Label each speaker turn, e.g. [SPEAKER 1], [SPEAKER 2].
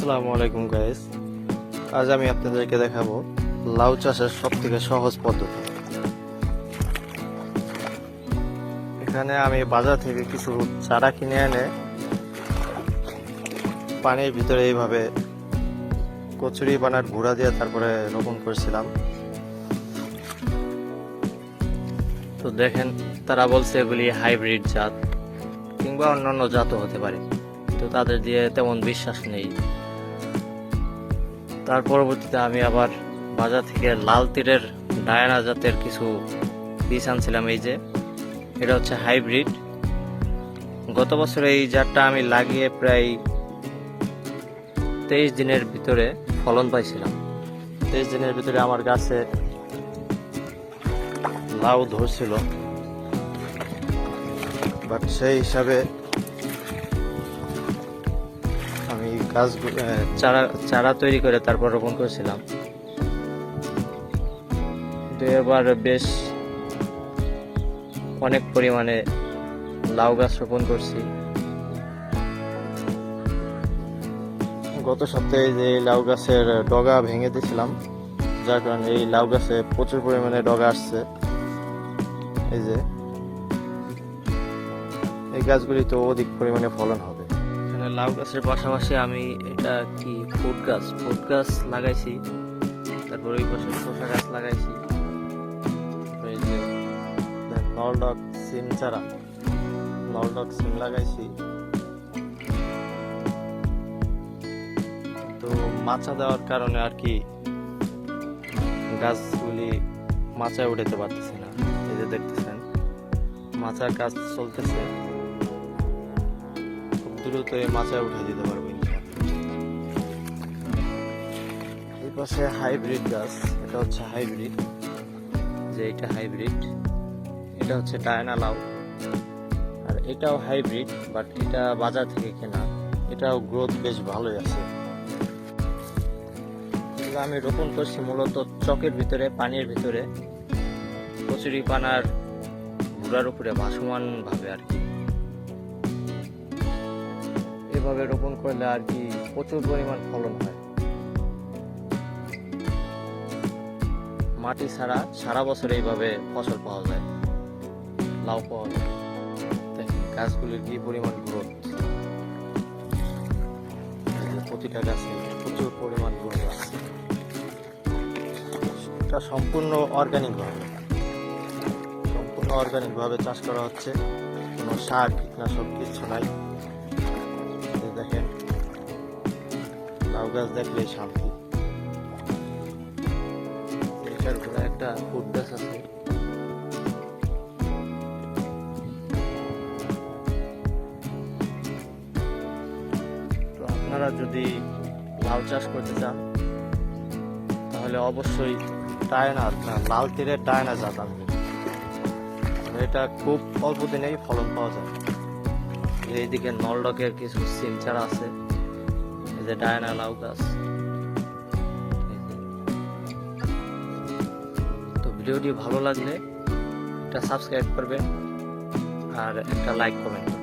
[SPEAKER 1] আসসালামু আলাইকুম গাইস আজ আমি আপনাদেরকে দেখাবো লাউ চাষের সব থেকে সহজ পদ্ধতি। এখানে আমি বাজার থেকে কিছু চারা কিনে এনে পানির ভিতরে এইভাবে কচুরি বানার গুঁড়া দিয়ে তারপরে রোপণ করেছিলাম। তো দেখেন, তারা বলছে এগুলি হাইব্রিড জাত কিংবা অন্যান্য জাতও হতে পারে। তো তাদের দিয়ে তেমন বিশ্বাস নেই। তার পরবর্তীতে আমি আবার বাজার থেকে লাল তীরের ডায়না জাতের কিছু বীজ আনছিলাম এই যে। এটা হচ্ছে হাইব্রিড। গত বছর এই জাতটা আমি লাগিয়ে প্রায় তেইশ দিনের ভিতরে ফলন পাইছিলাম। তেইশ দিনের ভিতরে আমার গাছে লাউ ধরছিল। বাট সেই হিসাবে গাছ চারা চারা তৈরি করে তারপর রোপণ করেছিলাম। তো এবার বেশ অনেক পরিমাণে লাউ গাছ রোপণ করছি। গত সপ্তাহে যে লাউ গাছের ডগা ভেঙে দিয়েছিলাম, যার কারণে এই লাউ গাছে প্রচুর পরিমাণে ডগা আসছে। এই যে, এই গাছগুলি তো অধিক পরিমাণে ফলন হবে। লাউ গাছের পাশাপাশি আমি এটা কি ফুট গাছ? ফুট গাছ লাগাইছি। তারপর ওই পাশে শসা গাছ লাগাইছি। এই যে নলডক সিম চারা। নলডক সিম লাগাইছি। তো মাচা দেওয়ার কারণে আর কি গাছগুলি মাচায় উঠাতে পারতেছে না। এই যে দেখতেছেন, মাচার কাজ চলতেছে। দ্রুত মাচায় উঠে দিতে পারব। এই পাশে হাইব্রিড গাছ, এটা হচ্ছে হাইব্রিড। যে এটা হাইব্রিড, এটা হচ্ছে ডায়না লাউ। আর এটাও হাইব্রিড, বাট এটা বাজার থেকে কেনা। এটাও গ্রোথ বেশ ভালোই আছে। আমি রোপণ করছি মূলত চকের ভিতরে, পানির ভিতরে। কচুরি পানার গুড়ার উপরে ভাসমান ভাবে আর কি। এভাবে রোপণ করলে আর কি প্রচুর পরিমাণ ফলন হয়। মাটি ছাড়া সারা বছর এইভাবে ফসল পাওয়া যায়। লাউ পাওয়া যায়। গাছগুলির কি পরিমাণ গ্রোথ? প্রতিটা গাছে প্রচুর পরিমাণ গ্রোথ আছে। এটা সম্পূর্ণ অর্গানিক সম্পূর্ণ অর্গানিক ভাবে চাষ করা হচ্ছে। কোনো সার, কীটনাশক কিছু নাই। দেখেন। লাউ গাছ দেখলেই শান্তি। একটা ফুট গাছ আছে। তো আপনারা যদি লাউ চাষ করতে চান তাহলে অবশ্যই টায়না না, লাল তীরের টায়না আনবেন। এটা খুব অল্প দিনেই ফলন পাওয়া যায়। এইদিকে নলডকের কিছু সিম চারা আছে। এই যে ডায়না লাউ গাছ। তো ভিডিওটি ভালো লাগলে একটা সাবস্ক্রাইব করবেন আর একটা লাইক করবেন।